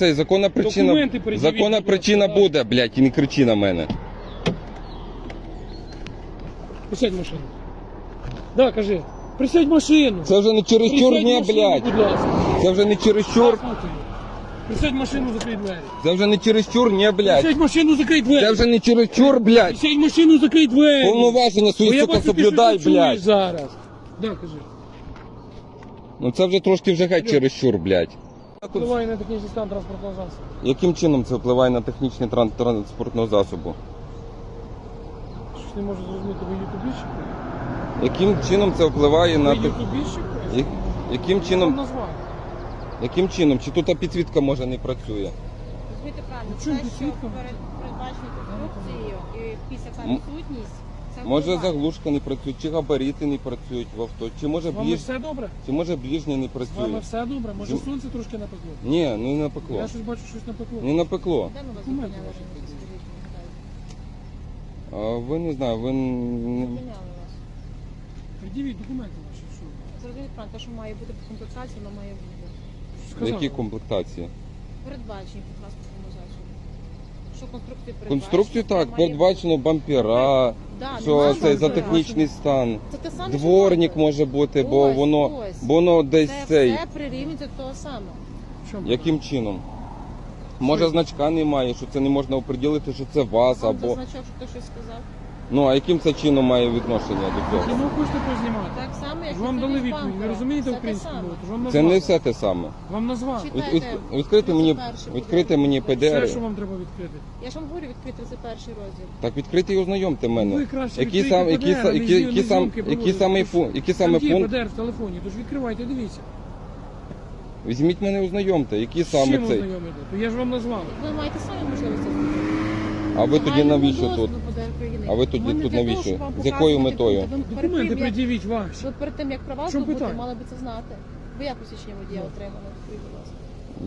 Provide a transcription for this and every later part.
Це законна причина. Документи пред'явіть, Законна будь причина буде, блядь, і не кричи на мене. Присядь в машину. Да, кажи. Присядь в машину. Це вже не чересчур, Присядь в ні, машину, блядь. ласка. Це вже не чересчур. Слухаю. Присядь в машину, закрий двері. Це вже не чересчур, ні, блядь. Присядь в машину, закрий двері. Це вже не чересчур, блядь. Присядь в машину, закрий двері. Повноваження Бо свої, я сука, бачу, ти соблюдай, щось чуєш блядь. зараз. Да, кажи. Ну це вже трошки вже геть чересчур, блядь. Впливає на технічний стан транспортного засобу. Яким чином це впливає на технічний тран- транспортного засобу? Щось не можу зрозуміти, ви ютубіщик? Яким чином це впливає Ви на тех- ютубіщик? Я- яким Вам чином? Яким чином? Чи тут та підсвітка може не працює? Розумієте правильно, Ну, те, що перед передбаченою конструкцією і після М- відсутність, Може заглушка не працює, чи габарити не працюють в авто, чи може З вами ближ... все добре? чи може ближнє не З вами працює? все добре? Може Ну. сонце трошки напекло? Ні, ну не напекло. Я щось бачу, щось напекло. Не напекло. Де ми вас Документи зупиняли? ваші А ви не знаю, ви н- Зупиняли вас. Документи ваші, що? Зрозумієте правильно, те, що має бути по комплектації, воно має бути. Сказали. які комплектації? Передбачені по транспортному засобі. Що конструкцію передбачено? Конструкцію так, має передбачено бампера, Да, що нема це за технічний стан. Це те саме, що Дворник бампер. може бути, бо Ось, воно, ось. бо воно десь Це цей. все прирівнюється до того самого. Чому? Яким чином? Може значка немає, що це не можна оприділити, що це вас Вам або. значок, що хтось щось сказав. Ну а яким це чином має відношення до цього? Кіно хочете познімати? Так само, як Ж вам дали відповідь, ви розумієте українську мову? Тож вам Це назвали. не все те саме. Вам назвали. Від, від, відкрити мені, 31 відкрити мені Все, ПДР. що вам треба відкрити. Я ж вам говорю відкрити це перший розділ. Так відкрити і ознайомте Ви мене. краще Які відкрийте сам, які, ПДР, са- які, які, сам, зйомки які проводите. пункт, які саме Там є пункт? ПДР в телефоні, тож відкривайте, дивіться. Візьміть мене ознайомте, які З саме чим цей. ознайомите? То я ж вам назвав. Ви маєте самі можливість це. А ви тоді навіщо тут? А ви тоді тут навіщо? З якою метою? Документи тим, як- пред'явіть ваші. Ви перед тим, як права здобути, питання? мали би це знати. Ви як посвідчення водія отримали? Скажіть, будь ласка.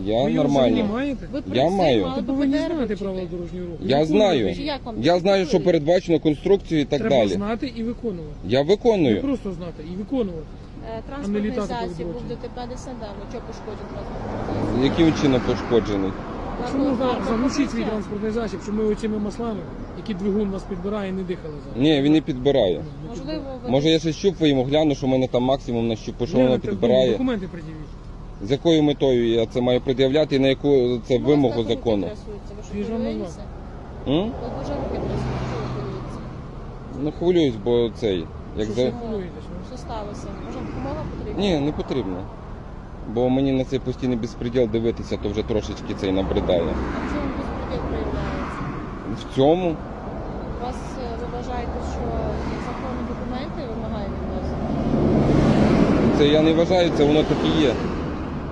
Я Ви його взагалі нормально. маєте? Ви перед Я цим маю. мали Ви би повинні ПДР знати вивчити. правила дорожнього руху. Я знаю. Чи як вам Я знаю, що передбачено конструкцію і так Треба далі. знати і виконувати. Я Не виконую. просто знати, і виконувати. Е, Транспортний літати засіб був відродженню. ДТП десь недавно. Чого пошкоджений транспортний? Яким чином пошкоджений? Якщо можна заглушити свій транспортний засіб, щоб ми оцими маслами, які двигун нас підбирає, не дихали зараз. Ні, він не підбирає. Можливо, ви Може я ще щупу йому гляну, що в мене там максимум на щупу, що воно ну, підбирає. Документи пред'явіть. З якою метою я це маю пред'являти і на яку це Ну, вимогу закону? Ви що, Ти ж хвилюєтеся? М? Ви дуже руки трясуться. Чого ви хвилюєтеся? Ну хвилююсь, бо цей. Як Що за... ж ви хвилюєтесь? ну? Що сталося? Може, допомога потрібна? Ні, не потрібно. Бо мені на цей постійний безпреділ дивитися, то вже трошечки цей набридає. А в чому безпреділ проявляється? В цьому вас е, ви вважаєте, що законні документи вимагає від вас? це я не вважаю, це воно так і є.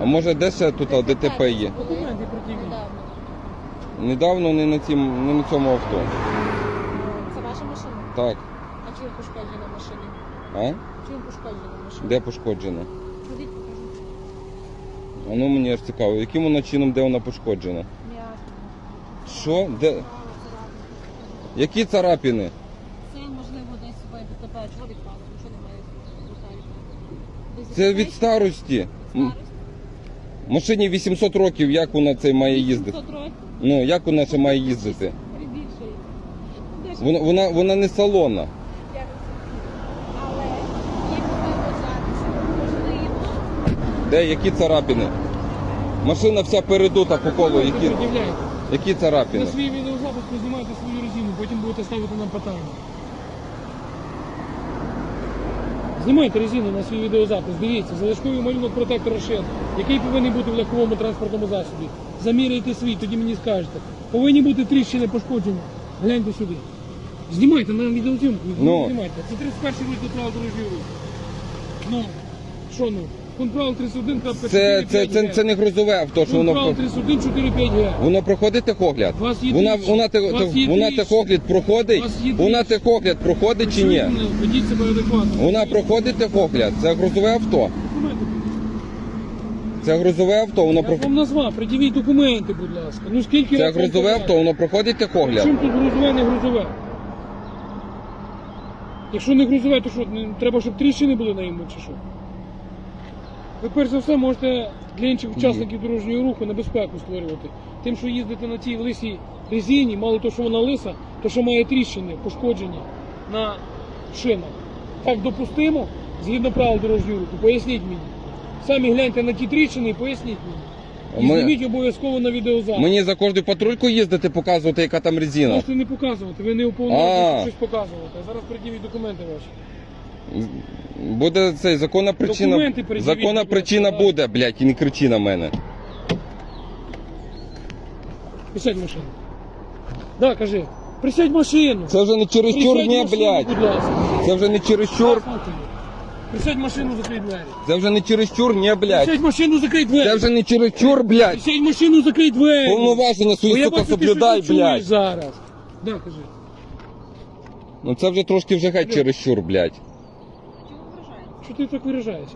А може де ще тут а, ДТП є? Документи пред'явіть. Недавно. Недавно не на, цім, не на цьому авто. Це ваша машина? Так. А чим пошкоджена машина? А? Чим пошкоджена машина? Де пошкоджена? Ходіть, ну мені ж цікаво, яким вона чином, де вона пошкоджена? Що? Де? Які царапини? Це можливо десь ви ДТП. Чого відпало? Нічого немає. Це від старості. М, Машині 800 років, як вона це має їздити? 700 років. Ну, як вона ще має їздити? Прибільшує. Де ж Вона, вона, вона не я розумію. Але як ви вважаєте, що можливо Де, які царапини? Машина вся передута по колу. Документи Які, пред'являйте. які На царапини? свій відеозапис познімайте свою резину, потім будете ставити нам питання. Знімайте резину на свій відеозапис, дивіться, залишковий малюнок протектора шин, який повинен бути в легковому транспортному засобі. Заміряйте свій, тоді мені скажете. Повинні бути тріщини пошкоджені. Гляньте сюди. Знімайте на відеозйомку. Ну. Знімайте. Це 31 розділ правил дорожнього руху. Ну, що ну? Правил 31 Це, це, це, це не грузове авто, що воно, про- 31 45 г. воно проходить техогляд? У вас є Вона, тріщини. вона, те- У вас є вона техогляд проходить? Вас є Вона тріщини. техогляд проходить чи ні? Ведіть себе адекватно. Вона проходить техогляд. Це грузове авто. Документи. Це грузове авто, воно Я вам назвав, придивіть документи, будь ласка. Ну скільки Це раз вам грузове казати? авто, воно проходить техогляд. Чим тут грузове, не грузове? Якщо не грузове, то що, не- треба, щоб тріщини були на йому чи що? Ви перш за все можете для інших учасників дорожнього руху небезпеку створювати. Тим, що їздите на цій лисій резині, мало того, що вона лиса, то що має тріщини, пошкодження на шинах. Так допустимо, згідно правил дорожнього руху. Поясніть мені. Самі гляньте на ті тріщини і поясніть мені. І Ми- зніміть обов'язково на відеозапис. Мені за кожну патрульку їздити, показувати, яка там резина. Можете не показувати, ви не уповноважені А. щось показувати. А зараз приділіть документи ваші. Буде цей законна причина. Документи пред'явіть, Законна будь причина буде, блядь, і не кричи на мене. Присядь в машину. Да, кажи. Присядь в машину. Це вже не чересчур, Присядь в ні, машину, блядь. Ласка. Це вже не чересчур. Тобі. Присядь в машину, закрий двері. Це вже не чересчур, ні, блядь. Присядь в машину, закрий двері. Це вже не чересчур, блядь. Присядь в машину, закрий двері. Повноваження Бо свої, я сука, бачу, ти соблюдай, щось чуєш блядь. зараз. Да, кажи. Ну це вже трошки вже геть чересчур, блядь. Що ти так виражаєшся?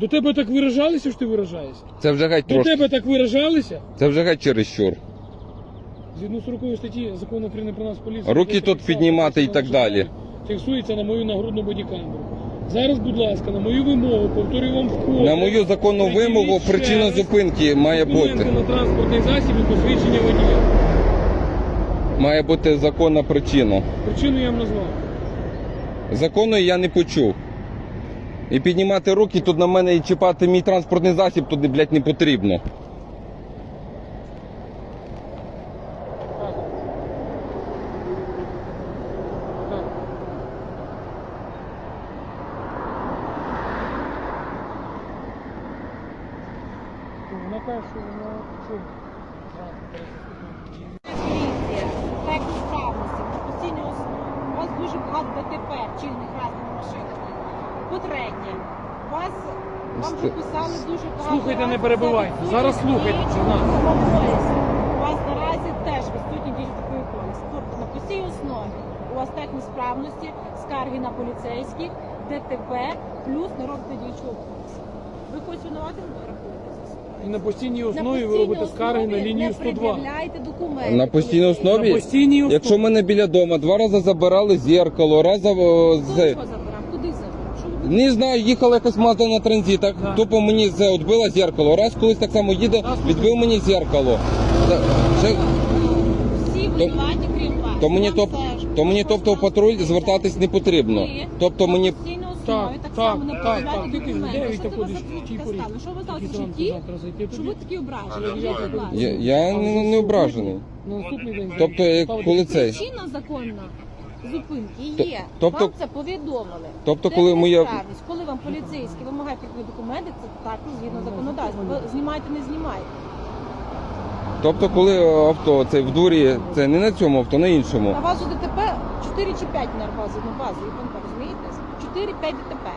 До тебе так виражалися, що ти виражаєшся? Це вже геть До трошки. тебе так виражалися? Це вже геть чересчур. Згідно 40 статті закону України про нас поліцію. Руки тут піднімати і так далі. Фіксується на мою нагрудну бодікамеру. Зараз, будь ласка, на мою вимогу, повторюю вам вкотре. На мою законну Приділіть вимогу ще причина раз зупинки має документи бути. на транспортний засіб і посвідчення водія. Має бути законна причина. Причину я вам назвав. Законної я не почув. І піднімати руки тут на мене і чіпати мій транспортний засіб туди, блядь, не потрібно. Так. Так. То Вона каже, що вона що? Поліція, так справності, постійно у вас дуже багато ДТП, вчинених разними машинами. По-третє, вас вам вже писали дуже багато. Слухайте, не разів за перебивайте. відсутність Зараз слухайте, діючого це нас. трудового полісу. У вас наразі теж відсутні дії такої полісу. Тобто на постійній основі у вас так несправності, скарги на поліцейських, ДТП, плюс не робите діючого полісу. Ви хоч винуватим рахуєтеся? І на постійній основі ви робите скарги на лінію не 102. пред'являєте документи. На постійній основі? На постійній основі. Якщо в мене біля дома два рази забирали зеркало, раз за- Хто з- його забирав? Куди забирав? Що ви не знаю, їхала якась мазда на транзитах, Так. тупо мені з- відбила зеркало. Раз колись так само їде, відбив мені зеркало. Та- ще- всі винуваті, крім вас? То мені, Вам топ, теж. То мені тобто в патруль звертатись не потрібно. Ви Тобто мені Так, так, так, само не так, так. Ти ти документи. дев'ять Що ходиш ви сталося в житті? Що ви такі ображені? Я- Будь я, ласка. я не, не ображений. На наступний день. Тобто, як коли цей. Причина законна зупинки То- є. тобто- вам це повідомили. тобто, Це коли моя- несправність. Коли вам поліцейський вимагає документи, це також згідно законодавства. Ви знімаєте, не знімаєте. Тобто, коли авто цей в дурі, це не на цьому авто, на іншому. На вас же ДТП 4 чи 5 на базі, на базі, іпанка, розумієте? 4-5 ДТП.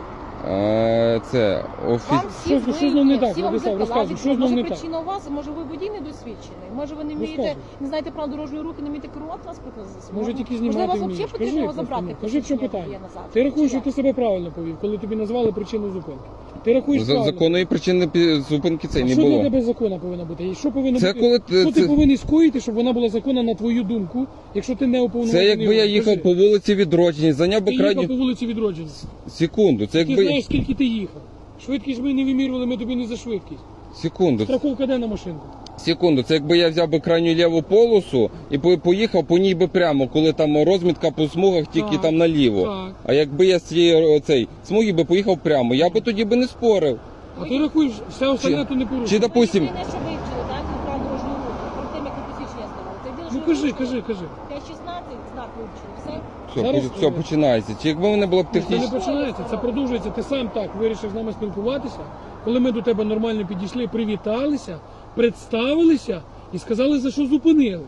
Е, це офіс. Вам всі Що- що з ним не так? всі вам Владислав, розказуй, що з ним Може не так? причина у вас, може ви водій недосвідчений, може ви не вмієте, Розказуй. не знаєте правил дорожньої рухи, не вмієте керувати транспортним засобом. Може тільки Можливо, знімати вас вмієш. взагалі потрібно його забрати. просто, кажи, в чому питання. Ти рахуєш, що ти себе правильно повів, коли тобі назвали причину зупинки. Ти рахуєш За, правильно. законної причини пі- зупинки це А не що для було. тебе законна повинна бути? І що повинно Це бути? коли ти- що ти це- повинен скоїти, щоб вона була законна на твою думку, якщо ти не уповноважений? Це якби я їхав Кажи. по вулиці відродження, зайняв Ти би їхав крайню по вулиці відродження. секунду. Це Ти якби знаєш, скільки ти їхав. Швидкість ми не вимірювали, ми тобі не за швидкість. секунду. Страховка де на машинку? Секунду, це якби я взяв би крайню ліву полосу і по- поїхав по ній би прямо, коли там розмітка по смугах тільки Так, там наліво. так. А якби я з цієї цей смуги би поїхав прямо, я би тоді би не спорив. А ти рахуєш, все остальне то не порушує. Чи допустим, так, перед тим, як посвідчення здавали. Це Ну що кажи, кажи, кажи. 5-16 знак вивчили, все. все, Зараз- все починається. Чи якби мене було б Це не технічно. починається, це продовжується. Ти сам так вирішив з нами спілкуватися. Коли ми до тебе нормально підійшли, привіталися, представилися і сказали, за що зупинили.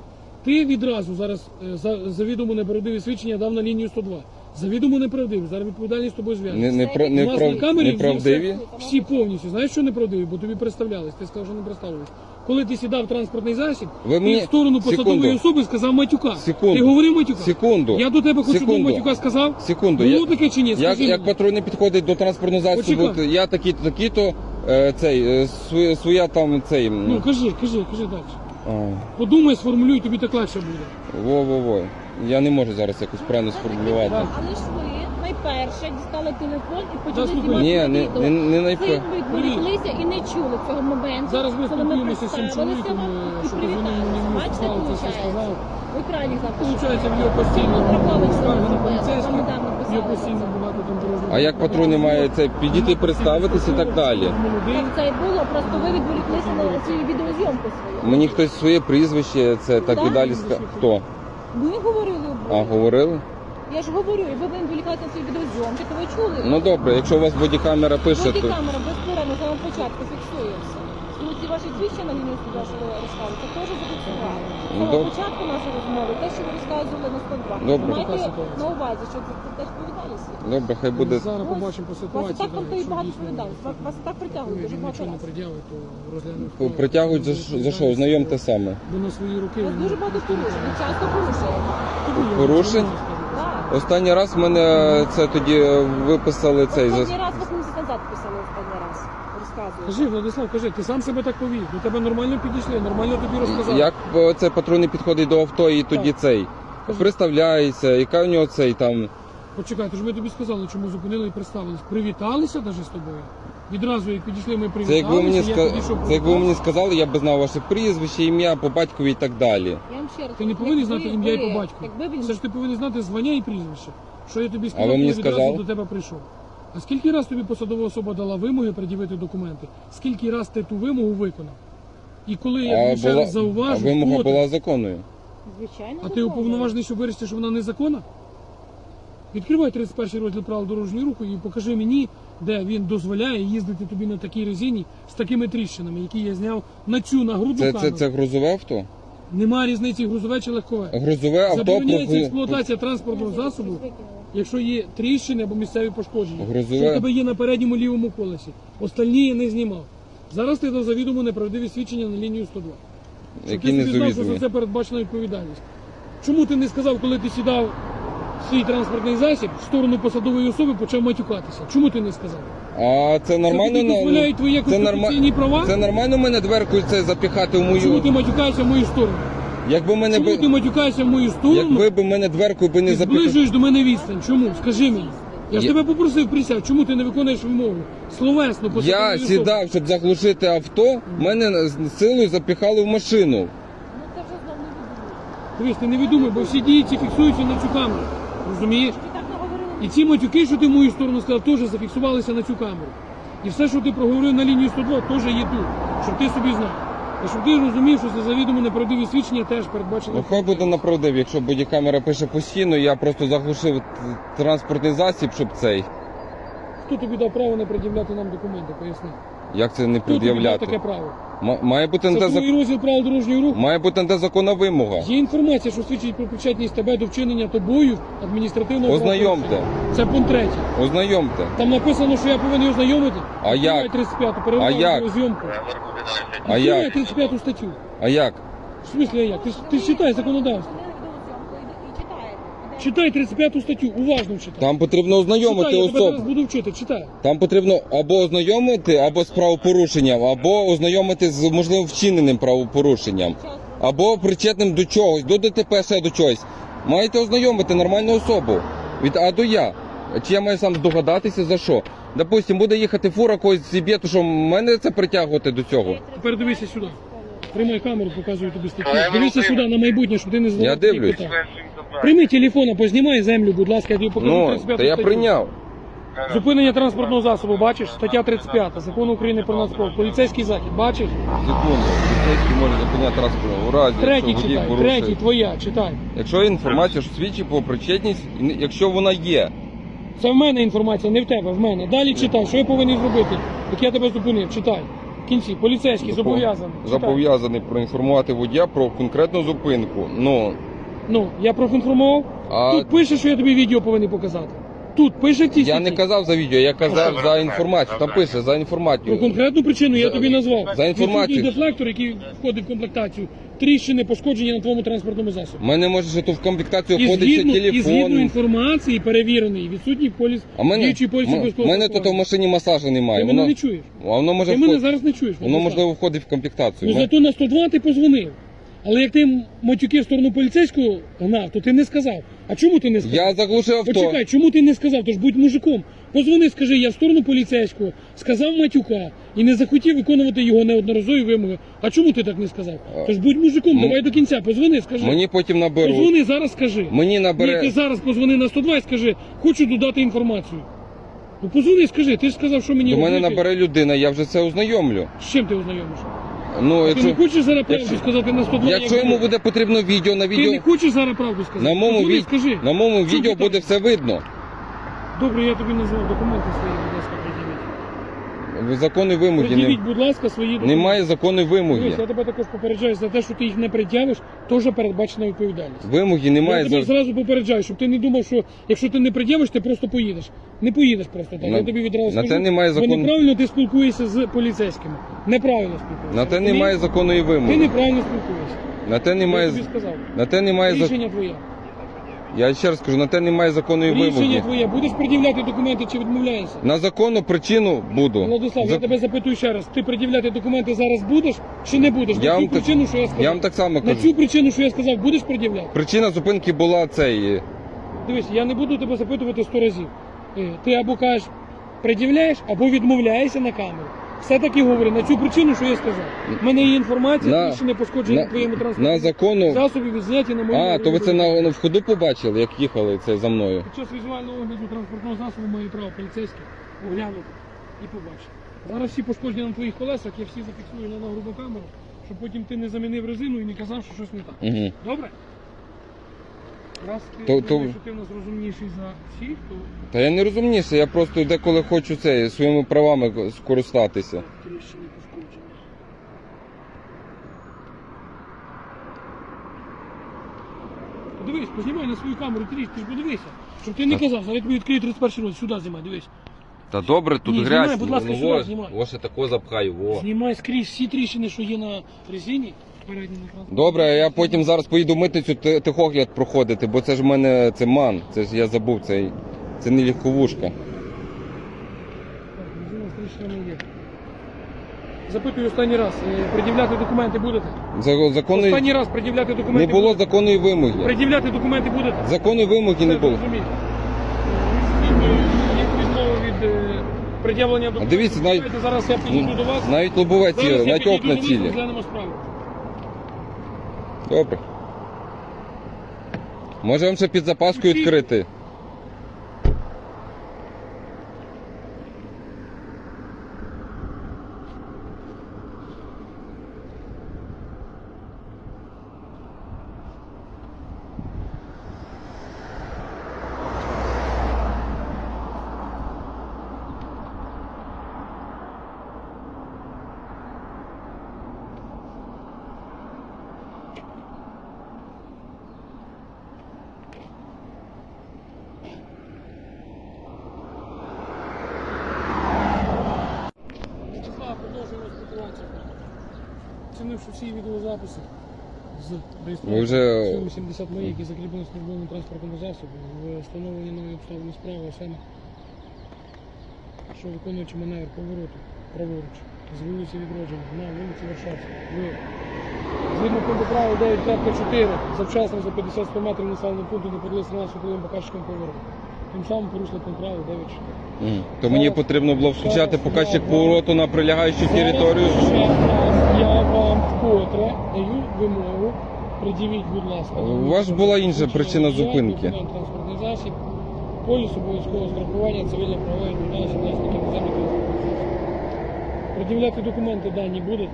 Ти відразу зараз е, за завідомо неправдиві свідчення дав на лінію 102. Завідомо неправдиві. Зараз відповідальність з тобою зв'язана. Не, не, пра- не, У нас прав- на камері неправдиві. всі- Всі повністю. Знаєш, що неправдиві? Бо тобі представлялись. Ти сказав, що не представились. Коли ти сідав в транспортний засіб, Ви мені- в сторону посадової Секунду. особи сказав матюка. Секунду. Ти говорив матюка. Секунду. Я до тебе хоч одного Секунду. матюка сказав. Секунду. Було Я- таке чи ні? Як, Скажи як мені. патрульний підходить до транспортного засобу, Почекай. я такий-то, такий-то, е, цей, е, своя, своя там цей. Ну кажи, кажи, кажи далі. а, Подумай, сформулюй, тобі так легше буде. Во-во-во. Я не можу зараз якось правильно сформулювати. Але ж ви найперше дістали телефон і почали знімати Ні, на не, відео. не, не найпе. Син відволіклися і не чули цього моменту. Зараз ми коли ми спілкуємося з цим представилися чоловіком, вам е, і що позвонив привіталися. мені Бачите, це все виходить? сказав. Ви крайні завтра. Получається, в його постійно скарги на поліцейських, в постійно. А як патрульний має це підійти, представитись і так далі? Так це і було, просто ви відволіклися на цю відеозйомку свою. Мені хтось своє прізвище, це так і далі ска... Хто? Ми говорили А, говорили? Я ж говорю, і ви відволіклися на ці відеозйомки, то ви чули. Ну добре, якщо у вас бодікамера пише, то камера безперервно з самого початку фіксує все. Ну, ці ваші свідчення на що ви розказуєте, це теж зафіксували. З Ну, самого початку нашої розмови, те, що ви розказували на 102. Добре. Майте на увазі, що це, це теж відповідальність. добре, хай буде. Зараз побачимо по Вас і ситуації. так там да, то і якщо багато дійсно відповідальність. Вас, вас і так притягують дуже багато нічого не разів. приділить, то розглянемо. Притягують за, що- за що? Знайомте саме. Бо на свої руки. Вас дуже багато порушень, ви часто порушуєте. Тому Порушень? Останній раз мене це тоді виписали цей за Останній раз вас місяць назад писали останній раз. Розказую. Кажи, Владислав, кажи, ти сам себе так повів. До тебе нормально підійшли, нормально тобі розказали. як е, це патрульний підходить до авто і тоді Так. цей Кажи. представляється, яка у нього цей там. Почекай, то ж ми тобі сказали, чому зупинили і представились. Привіталися навіть з тобою. Відразу як підійшли, ми Це якби ви мені я ска... підійшов, це якби ви мені сказали, я б знав ваше прізвище, ім'я по батькові і так далі. Я вам ще раз Ти не кажу, повинен якби знати ім'я і по батьку. Якби він Це ж ти повинен знати звання і прізвище. Що я тобі А сказав, ви мені відразу сказали? до тебе прийшов. А скільки раз тобі посадова особа дала вимоги пред'явити документи? Скільки раз ти ту вимогу виконав? І коли я тобі ще була... раз а зауважу, вимога хто ти? була законною. Звичайно. А ти законно. уповноважений, щоб вирішити, що вона незаконна? Відкривай 31 розділ правил дорожньої руху і покажи мені, де він дозволяє їздити тобі на такій резині з такими тріщинами, які я зняв на цю нагрудну Це, це, камеру. це грузове авто? Нема різниці грузове чи легкове. Грузове авто Забороняється експлуатація транспортного засобу, якщо є тріщини або місцеві пошкодження. Грузове. Що в тебе є на передньому лівому колесі. Остальні я не знімав. Зараз ти дав завідомо неправдиві свідчення на лінію 102. Щоб які ти не собі знав, що за це передбачена відповідальність. Чому ти не сказав, коли ти сідав свій транспортний засіб в сторону посадової особи, почав матюкатися? Чому ти не сказав? А це нормально тобі на- дозволяють твої це, норма... конституційні права? це нормально мене дверкою це запіхати в Чому мою. ти матюкаєшся в мою сторону? Якби мене Чому ти би матюкаєшся в мою сторону? якби б мене дверкою би не Ти запіхали. зближуєш до мене відстань. Чому? Скажи мені. Я ж Я- тебе попросив присяг, чому ти не виконуєш вимогу? Словесно, посадової Я особи. сідав, щоб заглушити авто, мене з силою запіхали в машину. Ну це вже знову не відбувається. Дивись, ти не відумай, бо всі дії ці фіксуються на цю камеру. Розумієш? І ці матюки, що ти в мою сторону сказав, теж зафіксувалися на цю камеру. І все, що ти проговорив на лінії 102, теж є тут. Щоб ти собі знав. І щоб ти розумів, що це завідомо неправдиві свідчення теж передбачено. Ну хай буде направдив, якщо бодікамера пише постійно, я просто заглушив транспортний засіб, щоб цей. Хто тобі дав право не пред'являти нам документи? Поясни. Як це не Хто тобі дав таке право? Ма- Має бути на Це те другий зак... розділ правил дорожнього руху. має бути на те законна вимога. Є інформація, що свідчить про причетність тебе до вчинення тобою адміністративного Ознайомте. правопорушення. Це пункт третій. Ознайомте. Там написано, що я повинен ознайомити. А як? 35 перериваю А як? зйомку. А як? 35 статтю. А як? В смислі, а як? Ти, ж- ти ж читай законодавство. Вони відеозйомку і- і читаєте. Іде. Читай 35 статтю, уважно читай. Там потрібно ознайомити читай, я тебе зараз особу. буду вчити, читай. Там потрібно або ознайомити, або з правопорушенням, або ознайомити з можливо вчиненим правопорушенням, або причетним до чогось, до ДТП ще до чогось. Маєте ознайомити нормальну особу. Від А до Я. Чи я маю сам здогадатися за що? Допустим, буде їхати фура когось зіб'є, то що мене це притягувати до цього? Тепер дивися сюди. Тримай камеру, показую тобі статтю. Дивися сюди на майбутнє, щоб ти не задавав Я таких дивлюсь. питань. Прийми телефон, познімай землю, будь ласка, я тобі покажу Ну, 35 та я статтю. прийняв. Зупинення транспортного засобу, бачиш? Стаття 35 Закону України про нацпров. Поліцейський захід, бачиш? Секунду. Поліцейський може зупиняти транспорт у разі, Третій якщо водій читай, порушує. третій, твоя, читай. Якщо є інформація, що свідчить про причетність, і якщо вона є. Це в мене інформація, не в тебе, в мене. Далі читай, що я повинен зробити, як я тебе зупинив, читай. В кінці, поліцейський зобов'язаний. Читай. Зобов'язаний проінформувати водія про конкретну зупинку. Ну, Ну, я проінформував. а Тут пише, що я тобі відео повинен показати. Тут пише в я не казав за відео, я казав за інформацію. Там пише за інформацію. Про конкретну причину я тобі назвав. за інформацію. Відсутній дефлектор, який входить в комплектацію, тріщини, пошкодження на твоєму транспортному засобі. У мене може ще то в комплектацію І входить ще згідно, і згідно телефон. інформації перевірений, відсутній поліс, А мене, діючий поліс м- обов'язкового мене тут в страхування. машині масажу немає. Ти мене Воно, не чуєш. а воно може Ти мене вход- зараз не чуєш. воно Владислав. можливо входить в комплектацію. Ну зато на 102 ти позвонив. Але як ти матюки в сторону поліцейського гнав, то ти не сказав. А чому ти не сказав? Я заглушив авто. Почекай, чому ти не сказав? Тож будь мужиком. Позвони, скажи, я в сторону поліцейського, сказав матюка і не захотів виконувати його неодноразові вимоги. А чому ти так не сказав? Тож будь мужиком, давай до кінця, позвони, скажи. Мені потім наберуть. Позвони зараз, скажи. Мені Ні, ти зараз позвони на 102 і скажи, хочу додати інформацію. Ну позвони, скажи, ти ж сказав, що мені До мене робити. набере людина, я вже це ознайомлю. З чим ти ознайомиш? Ну, Ти якщо, не хочеш зараз правду якщо- сказати на 102? якщо як йому буде потрібно відео на Ти не відео, хочеш зараз правду сказати? на моєму, від... скажи. на моєму Чому відео ти так? буде все видно. Добре, я тобі назвав документи свої, будь ласка, Законної вимоги Пред'явіть, не... будь ласка, свої документи. немає законної вимоги. Дивись, я тебе також попереджаю за те, що ти їх не пред'явиш, теж передбачена відповідальність. Вимоги немає. Я тебе за- зразу попереджаю, щоб ти не думав, що якщо ти не пред'явиш, ти просто поїдеш. Не поїдеш просто так. На- я тобі відразу на скажу, те немає бо закону. неправильно ти спілкуєшся з поліцейськими. Неправильно спілкуєшся. На те Розумієш? немає законної Ти вимоги. неправильно спілкуєшся. На те Я немає. тобі сказав. На те немає зак- Рішення твоє. Я ще раз кажу, на те немає законної Рішення вимоги. твоє. Будеш пред'являти документи чи відмовляєшся? На законну причину буду. Владислав, За- я тебе запитую ще раз. Ти пред'являти документи зараз будеш чи не будеш? Я На вам цю так- причину, що я сказав. Я вам так само На кажу. цю причину, що я сказав, будеш пред'являти? Причина зупинки була цей. Дивись, я не буду тебе запитувати сто разів. Е, Ти або кажеш, пред'являєш, або відмовляєшся на камеру. Все-таки говорю, на цю причину, що я сказав. У мене є інформація, На- більше не пошкодження На, твоєму на транспорту. законну. Засобі відзняті на моєму. А, то ви це на, на входу побачили, як їхали це за мною. Під час візуального огляду транспортного засобу має право поліцейський оглянути і побачити. Зараз всі пошкодження на твоїх колесах, я всі зафіксую на нагрудну камеру, щоб потім ти не замінив резину і не казав, що щось не так. Угу. Добре? Раз ти То- то- думаєш, що ти в нас розумніший за всіх, то Та я не розумніше, я просто деколи хочу це своїми правами скористатися. тріщини пошкодження. Подивись, познімай на свою камеру тріщ, ти ж подивися. Щоб ти не Так. казав, зараз я тобі відкрию 31 розділ, сюди знімай, дивись. Та добре, тут Ні, грязь. знімай, будь ласка, ну, сюди знімай. во ще тако запхаю, во. Знімай скрізь всі тріщини, що є на резині. На. Добре, я потім зараз поїду в митницю ти- техогляд проходити, бо це ж в мене це ман. Це ж я забув, це, це не легковушка. Так, резина є. Запитую останній раз, е, пред'являти документи будете? За, законної Останній раз пред'являти документи не було будете? законної вимоги. Пред'являти документи будете? Законної вимоги не було. відмови від е, пред'явлення документів. дивіться, навіть- Давайте зараз я підійду до вас. Навіть лобове Зараз ціле, я навіть підійду окна до вас, цілі. розглянемо справу. Добре. Може вам ще під запаску відкрити? Оцінивши всі відеозаписи з реєстрації вже- 70 моїх, які закріплені транспортному засобі, в встановлені нові обставини справи, а саме, що виконуючи маневр повороту праворуч з вулиці Відродження на вулиці Варшавська, згідно пункту правил 9.4 завчасно за 50-100 метрів населеного пункту не подали 13 хвилин показчиком повороту. Тим самим порушили пункт правил 9.4. Мгм. То мені потрібно було включати показчик повороту на прилягаючу територію. Вам вкотре даю вимогу. Приділіть, будь ласка. У вас була інша причина зупинки. Транспортний засіб, поліс обов'язкового страхування, цивільне правове відповідальність власників наземних транспортних. Пред'являти документи дані будете?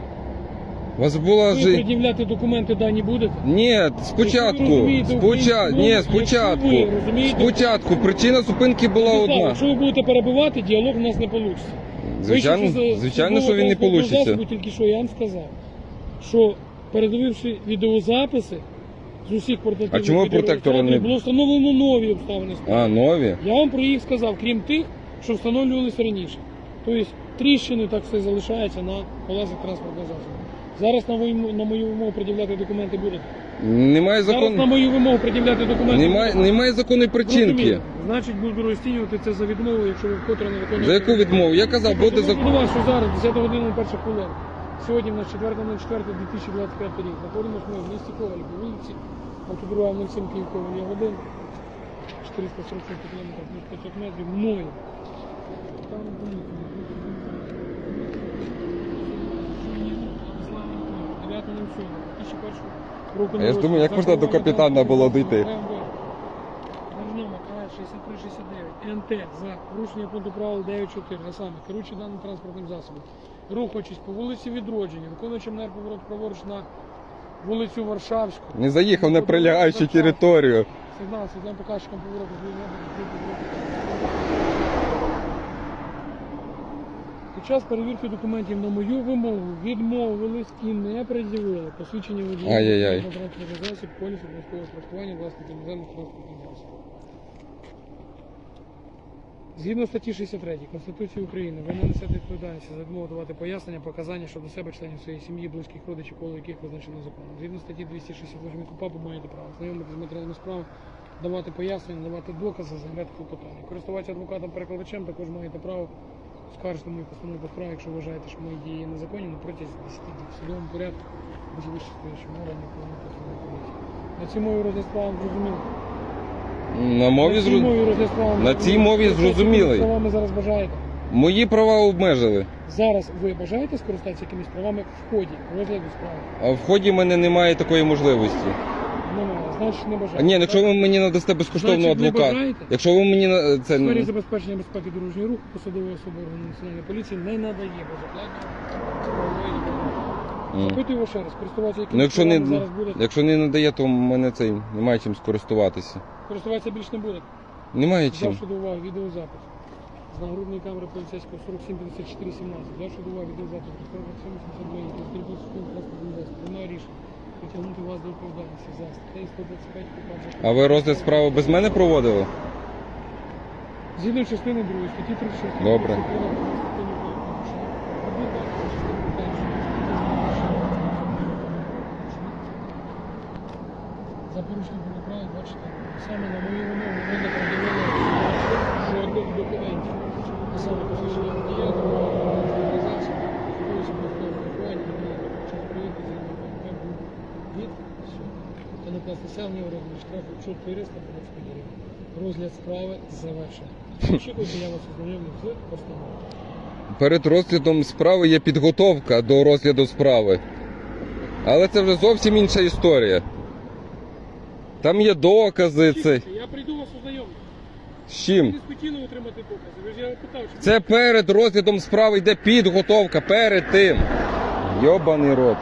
У вас була Ви ж. пред'являти документи дані будете? Ні, спочатку. ви Спочатку. Ні, спочатку. ви Спочатку. Причина зупинки була Владислав, одна. Якщо ви будете перебивати, діалог у нас не вийде. Звичайно, звичайно, що він не вийде. Тільки що я вам сказав, що передививши відеозаписи з усіх портативних А чому протектора не- було встановлено нові обставини. А, нові? Я вам про їх сказав, крім тих, що встановлювалися раніше. Тобто тріщини так все залишаються на колесах транспортного засобу. Зараз на мою, на мою вимогу пред'являти документи будете. Немає Зараз на закону. мою вимогу пред'являти документи. Немає, немає законної причинки. Зрозуміло. Значить, буду розцінювати це за відмову, якщо ви вкотре не виконуєте. За яку відмову? Я казав, буде Тому за. до вас, що зараз, 10 година, перша хвилина. Сьогодні в нас 4.04.2025 рік. Знаходимося ми в місті Ковалі по вулиці Автодорога 07 Київ Ковалі 1. 446 км плюс 500 метрів мною. Там поліція. 9.07. року я ж думаю, як можна до капітана було дійти? Номер 6369 НТ за порушення пункту правил 9.4, а саме керуючи даним транспортним засобом, рухаючись по вулиці Відродження, виконуючи манер поворот праворуч на вулицю Варшавську. Не заїхав на прилягаючу територію. Сигнал світлим показчиком повороту Під час перевірки документів на мою вимогу відмовились і не пред'явили посвідчення водія Ай-яй-яй. на транспортний засіб, поліс обов'язкового страхування власників іноземних транспортних засобів. Згідно статті 63 Конституції України, ви не несете відповідальність за відмову давати пояснення, показання щодо себе, членів своєї сім'ї, близьких родичів, коло яких визначено законом. Згідно статті 268 КУПАП ви маєте право знайомитися з матеріалами справи, давати пояснення, давати докази, заявляти клопотання. Користуватися адвокатом-перекладачем також маєте право скаржити мою постанову по справі, якщо вважаєте, що мої дії незаконні, на протязі 10 днів в судовому порядку без вищестоячим органів повинні. На цій мові розгляд справи зрозуміло. На мові зру... На цій мові Що зрозумілий. якими зараз бажаєте? Мої права обмежили. Зараз ви бажаєте скористатися якимись правами в ході розгляду справи? А в ході в мене немає такої можливості. Немає, значить не А бажаєте. ні, якщо ви мені надасте безкоштовного Значить, не адвоката. бажаєте? Якщо ви мені на- це В сфері ну, забезпечення безпеки дорожнього руху посадова особа органу національної поліції не надає правової допомоги. Запитую вас ще раз, користуватися якимись ну якщо не зараз якщо не надає, то в мене цей немає чим скористуватися. Користуватися більше не будете? Немає чим. Взявши до уваги відеозапис. З нагрудної камери поліцейського 47 54 17. Взявши до уваги відеозапис 47 82, який скріпив свою транспортну засіб, приймаю рішення притягнути вас до відповідальності за статтею 125 КУПАП. А ви розгляд справи без мене проводили? Згідно частини 2 статті 36. Добре. Закону про адміністративні правопорушення, обидва частини За порушення правил 24. Саме на мою вимогу ви не пред'явили жодних документів. А саме посвідчення водія, організації, спосіб розрахування, час проїзду за від всього. Та накласти селення у штрафу 400 гривень. Розгляд справи завершений. Очікуйте, я вас ознайомлю з постановою. Перед розглядом справи є підготовка до розгляду справи. Але це вже зовсім інша історія. Там є докази. Це... Я прийду вас ознайомлю. З чим? спокійно отримати докази. Ви ж я питав, чи Це перед розглядом справи йде підготовка, перед тим. Йобаний рот.